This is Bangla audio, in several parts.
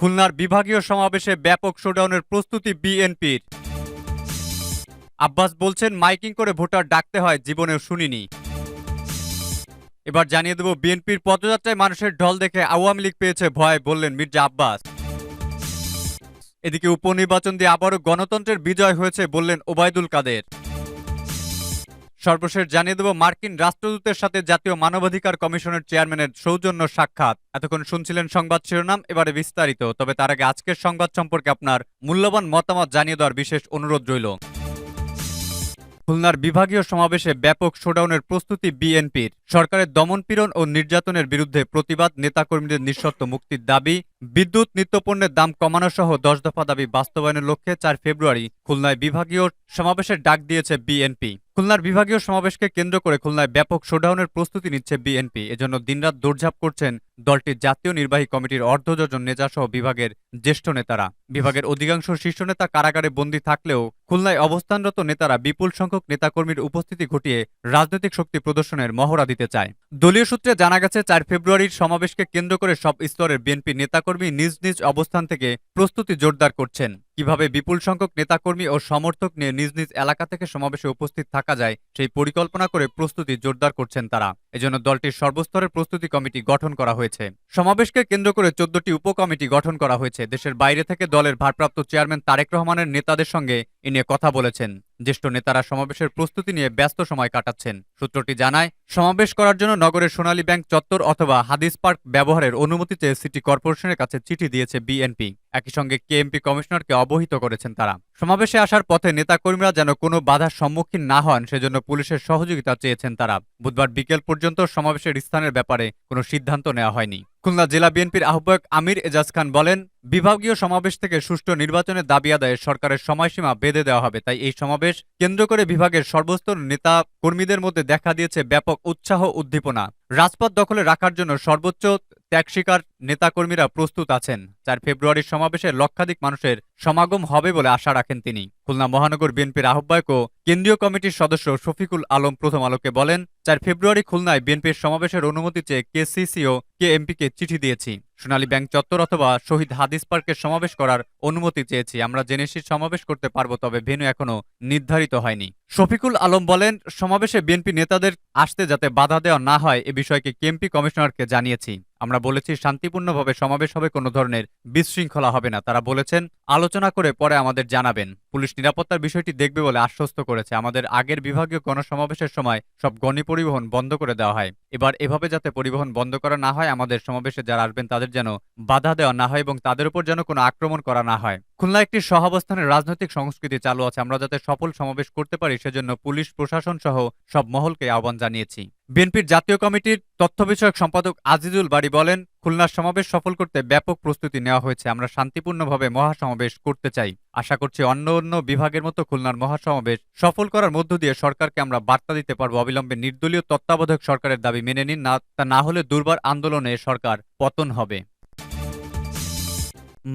খুলনার বিভাগীয় সমাবেশে ব্যাপক শোডাউনের প্রস্তুতি বিএনপির। আব্বাস বলছেন, মাইকিং করে ভোটার ডাকতে হয়, জীবনেও শুনিনি। এবার জানিয়ে দেব, বিএনপির পদযাত্রায় মানুষের ঢল দেখে আওয়ামী লীগ পেয়েছে ভয়, বললেন মির্জা আব্বাস। এদিকে উপনির্বাচন দিয়ে আবারও গণতন্ত্রের বিজয় হয়েছে, বললেন ওবায়দুল কাদের। সর্বশেষ জানিয়ে দেব, মার্কিন রাষ্ট্রদূতের সাথে জাতীয় মানবাধিকার কমিশনের চেয়ারম্যানের সৌজন্য সাক্ষাৎ। এতক্ষণ শুনছিলেন সংবাদ শিরোনাম, এবারে বিস্তারিত। তবে তার আগে আজকের সংবাদ সম্পর্কে আপনার মূল্যবান মতামত জানিয়ে দেওয়ার বিশেষ অনুরোধ রইল। খুলনার বিভাগীয় সমাবেশে ব্যাপক শোডাউনের প্রস্তুতি বিএনপির। সরকারের দমনপীড়ন ও নির্যাতনের বিরুদ্ধে প্রতিবাদ, নেতাকর্মীদের নিঃশর্ত মুক্তির দাবি বিদ্যুৎ, নিত্যপণ্যের দাম কমানো সহ দশ দফা দাবি বাস্তবায়নের লক্ষ্যে চার ফেব্রুয়ারি খুলনায় বিভাগীয় সমাবেশের ডাক দিয়েছে বিএনপি। খুলনার বিভাগীয় সমাবেশকে কেন্দ্র করে খুলনায় ব্যাপক শোডাউনের প্রস্তুতি নিচ্ছে বিএনপি। এজন্য দিনরাত দৌড়ঝাঁপ করছেন দলটির জাতীয় নির্বাহী কমিটির অর্ধডজন নেতাসহ বিভাগের জ্যেষ্ঠ নেতারা। বিভাগের অধিকাংশ শীর্ষ নেতা কারাগারে বন্দী থাকলেও খুলনায় অবস্থানরত নেতারা বিপুল সংখ্যক নেতাকর্মীর উপস্থিতি ঘটিয়ে রাজনৈতিক শক্তি প্রদর্শনের মহড়া দিতে চায়। দলীয় সূত্রে জানা গেছে, চার ফেব্রুয়ারির সমাবেশকে কেন্দ্র করে সব স্তরের বিএনপি নেতাকর্মী নিজ নিজ অবস্থান থেকে প্রস্তুতি জোরদার করছেন। কীভাবে বিপুল সংখ্যক নেতাকর্মী ও সমর্থক নিয়ে নিজ নিজ এলাকা থেকে সমাবেশে উপস্থিত থাকা যায়, সেই পরিকল্পনা করে প্রস্তুতি জোরদার করছেন তারা। এজন্য দলটির সর্বস্তরের প্রস্তুতি কমিটি গঠন করা হয়েছে। সমাবেশকে কেন্দ্র করে চোদ্দটি উপকমিটি গঠন করা হয়েছে। দেশের বাইরে থেকে দলের ভারপ্রাপ্ত চেয়ারম্যান তারেক রহমানের নেতাদের সঙ্গে এ নিয়ে কথা বলেছেন। জ্যেষ্ঠ নেতারা সমাবেশের প্রস্তুতি নিয়ে ব্যস্ত সময় কাটাচ্ছেন। সূত্রটি জানায়, সমাবেশ করার জন্য নগরের সোনালী ব্যাংক চত্বর অথবা হাদিস পার্ক ব্যবহারের অনুমতি চেয়ে সিটি কর্পোরেশনের কাছে চিঠি দিয়েছে বিএনপি। একই সঙ্গে কেএমপি কমিশনারকে অবহিত করেছেন তারা। সমাবেশে আসার পথে নেতাকর্মীরা যেন কোনো বাধার সম্মুখীন না হন, সেজন্য পুলিশের সহযোগিতা চেয়েছেন তারা। বুধবার বিকেল পর্যন্ত সমাবেশের স্থানের ব্যাপারে কোনো সিদ্ধান্ত নেওয়া হয়নি। খুলনা জেলা বিএনপির আহ্বায়ক আমির এজাজ খান বলেন, বিভাগীয় সমাবেশ থেকে সুষ্ঠু নির্বাচনের দাবি আদায়ে সরকারের সময়সীমা বেঁধে দেওয়া হবে। তাই এই সমাবেশ কেন্দ্র করে বিভাগের সর্বস্তর নেতা কর্মীদের মধ্যে দেখা দিয়েছে ব্যাপক উৎসাহ উদ্দীপনা। রাজপথ দখলে রাখার জন্য সর্বোচ্চ ত্যাগ স্বীকার নেতাকর্মীরা প্রস্তুত আছেন, চার ফেব্রুয়ারির সমাবেশে লক্ষাধিক মানুষের সমাগম হবে বলে আশা রাখেন তিনি। খুলনা মহানগর বিএনপির আহ্বায়ক ও কেন্দ্রীয় কমিটির সদস্য শফিকুল আলম প্রথম আলোকে বলেন, চার ফেব্রুয়ারি খুলনায় বিএনপির সমাবেশের অনুমতি চেয়ে কেসিসি ও কেএমপিকে চিঠি দিয়েছি। সোনালী ব্যাংক চত্বর অথবা শহীদ হাদিস পার্কের সমাবেশ করার অনুমতি চেয়েছি। আমরা জেনেছি সমাবেশ করতে পারব, তবে ভেন্যু এখনও নির্ধারিত হয়নি। শফিকুল আলম বলেন, সমাবেশে বিএনপি নেতাদের আসতে যাতে বাধা দেওয়া না হয় এ বিষয়কে কেএমপি কমিশনারকে জানিয়েছি। আমরা বলেছি, শান্তিপূর্ণভাবে সমাবেশ হবে, কোনো ধরনের বিশৃঙ্খলা হবে না। তারা বলেছেন, আলোচনা করে পরে আমাদের জানাবেন। পুলিশ নিরাপত্তার বিষয়টি দেখবে বলে আশ্বস্ত করেছে। আমাদের আগের বিভাগীয় গণসমাবেশের সময় সব গণি পরিবহন বন্ধ করে দেওয়া হয়। এবার এভাবে যাতে পরিবহন বন্ধ করা না হয়, আমাদের সমাবেশে যারা আসবেন তাদের যেন বাধা দেওয়া না হয় এবং তাদের উপর যেন কোনো আক্রমণ করা না হয়। খুলনা একটি সহাবস্থানের রাজনৈতিক সংস্কৃতি চালু আছে। আমরা যাতে সফল সমাবেশ করতে পারি, সেজন্য পুলিশ, প্রশাসন সহ সব মহলকে আহ্বান জানিয়েছি। বিএনপির জাতীয় কমিটির তথ্য বিষয়ক সম্পাদক আজিজুল বাড়ি বলেন, খুলনার সমাবেশ সফল করতে ব্যাপক প্রস্তুতি নেওয়া হয়েছে। আমরা শান্তিপূর্ণভাবে মহাসমাবেশ করতে চাই। আশা করছি অন্য অন্য বিভাগের মতো খুলনার মহাসমাবেশ সফল করার মধ্য দিয়ে সরকারকে আমরা বার্তা দিতে পারব। অবিলম্বে নির্দলীয় তত্ত্বাবধায়ক সরকারের দাবি মেনে নিন, না তা না হলে দুর্বার আন্দোলনে সরকার পতন হবে।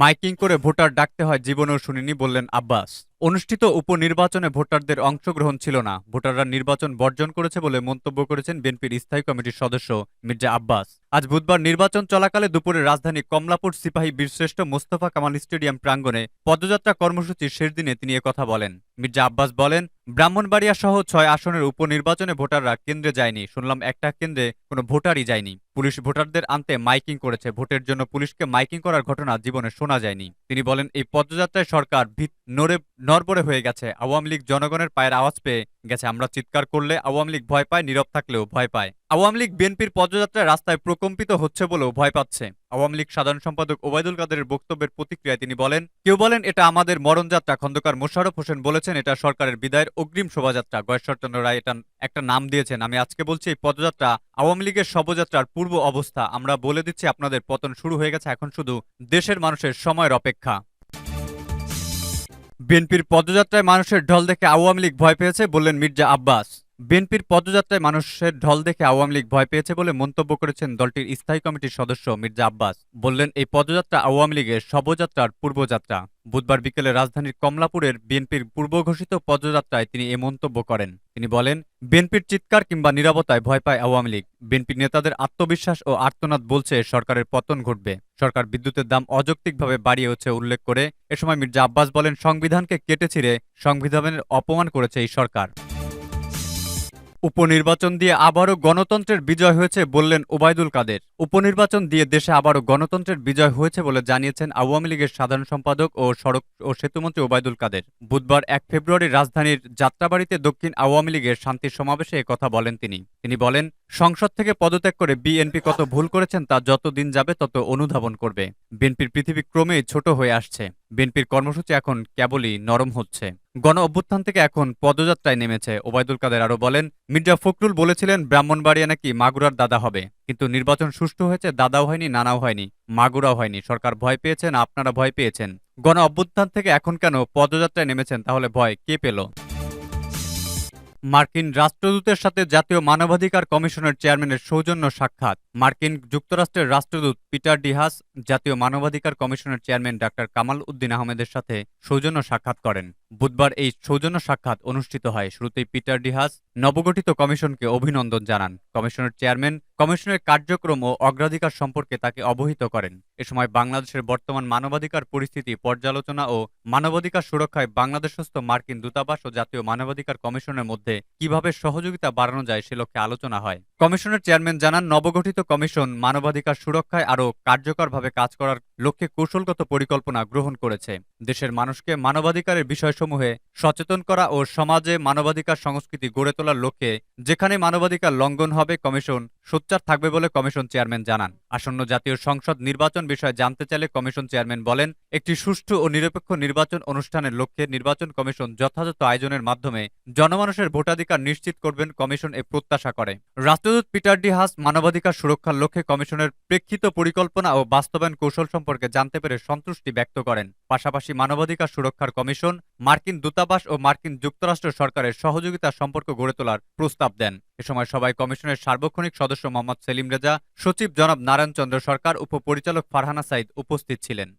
মাইকিং করে ভোটার ডাকতে হয়, জীবনেও শুনিনি, বললেন আব্বাস। অনুষ্ঠিত উপনির্বাচনে ভোটারদের অংশগ্রহণ ছিল না। ভোটাররা নির্বাচন বর্জন করেছে বলে মন্তব্য করেছেন বিএনপির স্থায়ী কমিটির সদস্য মির্জা আব্বাস। আজ বুধবার নির্বাচন চলাকালে দুপুরে রাজধানী কমলাপুর সিপাহী বীরশ্রেষ্ঠ মোস্তফা কামাল স্টেডিয়াম প্রাঙ্গণে পদযাত্রা কর্মসূচির শেষ দিনে তিনি কথা বলেন। মির্জা আব্বাস বলেন, ব্রাহ্মণবাড়িয়া সহ ছয় আসনের উপনির্বাচনে ভোটাররা কেন্দ্রে যায়নি। শুনলাম একটা কেন্দ্রে কোনো ভোটারই যায়নি। পুলিশ ভোটারদের আনতে মাইকিং করেছে। ভোটের জন্য পুলিশকে মাইকিং করার ঘটনা জীবনে শোনা যায়নি। তিনি বলেন, এই পদযাত্রায় সরকার ভিত নড়ে নরবরে হয়ে গেছে। আওয়ামী লীগ জনগণের পায়ের আওয়াজ পেয়ে গেছে। আমরা চিৎকার করলে আওয়ামী লীগ ভয় পায়, নীরব থাকলেও ভয় পায়। আওয়ামী লীগ বিএনপির পদযাত্রায় রাস্তায় প্রকম্পিত হচ্ছে বলেও ভয় পাচ্ছে। আওয়ামী লীগ সাধারণ সম্পাদক ওবায়দুল কাদেরের বক্তব্যের প্রতিক্রিয়ায় তিনি বলেন, কেউ বলেন এটা আমাদের মরণযাত্রা, খন্দকার মোশাররফ হোসেন বলেছেন এটা সরকারের বিদায়ের অগ্রিম শোভাযাত্রা। গয়েশ্বরচন্দ্র রায় এটা একটা নাম দিয়েছেন। আমি আজকে বলছি এই পদযাত্রা আওয়ামী লীগের শবযাত্রার পূর্ব অবস্থা। আমরা বলে দিচ্ছি আপনাদের পতন শুরু হয়ে গেছে। এখন শুধু দেশের মানুষের সময়ের অপেক্ষা। বিএনপির পদযাত্রায় মানুষের ঢল দেখে আওয়ামী লীগ ভয় পেয়েছে বললেন মির্জা আব্বাস। বিএনপির পদযাত্রায় মানুষের ঢল দেখে আওয়ামী লীগ ভয় পেয়েছে বলে মন্তব্য করেছেন দলটির স্থায়ী কমিটির সদস্য মির্জা আব্বাস। বললেন, এই পদযাত্রা আওয়ামী লীগের শবযাত্রার পূর্বযাত্রা। বুধবার বিকেলে রাজধানীর কমলাপুরের বিএনপির পূর্বঘোষিত পদযাত্রায় তিনি এ মন্তব্য করেন। তিনি বলেন, বিএনপির চিৎকার কিংবা নিরাপত্তায় ভয় পায় আওয়ামী লীগ। বিএনপির নেতাদের আত্মবিশ্বাস ও আর্তনাদ বলছে সরকারের পতন ঘটবে। সরকার বিদ্যুতের দাম অযৌক্তিকভাবে বাড়িয়েছে উল্লেখ করে, এ সময় মির্জা আব্বাস বলেন, সংবিধানকে কেটে ছিঁড়ে সংবিধানের অপমান করেছে এই সরকার। উপনির্বাচন দিয়ে আবারও গণতন্ত্রের বিজয় হয়েছে বললেন ওবায়দুল কাদের। উপনির্বাচন দিয়ে দেশে আবারও গণতন্ত্রের বিজয় হয়েছে বলে জানিয়েছেন আওয়ামী লীগের সাধারণ সম্পাদক ও সড়ক ও সেতুমন্ত্রী ওবায়দুল কাদের। বুধবার এক ফেব্রুয়ারি রাজধানীর যাত্রাবাড়িতে দক্ষিণ আওয়ামী লীগের শান্তি সমাবেশে কথা বলেন তিনি। তিনি বলেন, সংসদ থেকে পদত্যাগ করে বিএনপি কত ভুল করেছেন তা যত দিন যাবে তত অনুধাবন করবে। বিএনপির পৃথিবী ক্রমেই ছোট হয়ে আসছে। বিএনপির কর্মসূচি এখন কেবলই নরম হচ্ছে। গণ অভ্যুত্থান থেকে এখন পদযাত্রায় নেমেছে, ওবায়দুল কাদের আরও বলেন, মির্জা ফখরুল বলেছিলেন, ব্রাহ্মণবাড়িয়া নাকি মাগুরার দাদা হবে। কিন্তু নির্বাচন সুষ্ঠু হয়েছে, দাদাও হয়নি, নানাও হয়নি, মাগুরাও হয়নি। সরকার ভয় পেয়েছেন, আপনারা ভয় পেয়েছেন। গণ অভ্যুত্থান থেকে এখন কেন পদযাত্রায় নেমেছেন, তাহলে ভয় কে পেল? মার্কিন রাষ্ট্রদূতের সাথে জাতীয় মানবাধিকার কমিশনের চেয়ারম্যানের সৌজন্য সাক্ষাৎ। মার্কিন যুক্তরাষ্ট্রের রাষ্ট্রদূত পিটার ডিহাস, জাতীয় মানবাধিকার কমিশনের চেয়ারম্যান ডাক্তার কামাল উদ্দিন আহমেদের সাথে সৌজন্য সাক্ষাৎ করেন। বুধবার এই সৌজন্য সাক্ষাৎ অনুষ্ঠিত হয়। শুরুতেই পিটার ডিহাস নবগঠিত কমিশনকে অভিনন্দন জানান। কমিশনের চেয়ারম্যান, কমিশনের কার্যক্রম ও অগ্রাধিকার সম্পর্কে তাকে অবহিত করেন। এ সময় বাংলাদেশের বর্তমান মানবাধিকার পরিস্থিতি, পর্যালোচনা ও মানবাধিকার সুরক্ষায় বাংলাদেশস্থ মার্কিন দূতাবাস ও জাতীয় মানবাধিকার কমিশনের মধ্যে কীভাবে সহযোগিতা বাড়ানো যায় সে লক্ষ্যে আলোচনা হয়। কমিশনের চেয়ারম্যান জানান, নবগঠিত কমিশন মানবাধিকার সুরক্ষায় আরও কার্যকরভাবে কাজ করার লক্ষ্যে কৌশলগত পরিকল্পনা গ্রহণ করেছে। দেশের মানুষকে মানবাধিকারের বিষয়সমূহে সচেতন করা ও সমাজে মানবাধিকার সংস্কৃতি গড়ে তোলার লক্ষ্যে যেখানে মানবাধিকার লঙ্ঘন হবে, কমিশন সোচ্চার থাকবে বলে কমিশন চেয়ারম্যান জানান। আসন্ন জাতীয় সংসদ নির্বাচন বিষয়ে জানতে চাইলে কমিশন চেয়ারম্যান বলেন, একটি সুষ্ঠু ও নিরপেক্ষ নির্বাচন অনুষ্ঠানের লক্ষ্যে নির্বাচন কমিশন যথাযথ আয়োজনের মাধ্যমে জনমানুষের ভোটাধিকার নিশ্চিত করবেন কমিশন এ প্রত্যাশা করে। রাষ্ট্রদূত পিটার ডি হাস মানবাধিকার সুরক্ষার লক্ষ্যে কমিশনের প্রেক্ষিত পরিকল্পনা ও বাস্তবায়ন কৌশল সম্পর্কে জানতে পেরে সন্তুষ্টি ব্যক্ত করেন। পাশাপাশি মানবাধিকার সুরক্ষার কমিশন মার্কিন দূতাবাস ও মার্কিন যুক্তরাষ্ট্র সরকারের সহযোগিতা সম্পর্ক গড়ে তোলার প্রস্তাব দেন। এ সময় সবাই কমিশনের সার্বক্ষণিক সদস্য মোহাম্মদ সেলিম রেজা, সচিব জনাব নারায়ণ চন্দ্র সরকার, উপপরিচালক ফারহানা সাইদ উপস্থিত ছিলেন।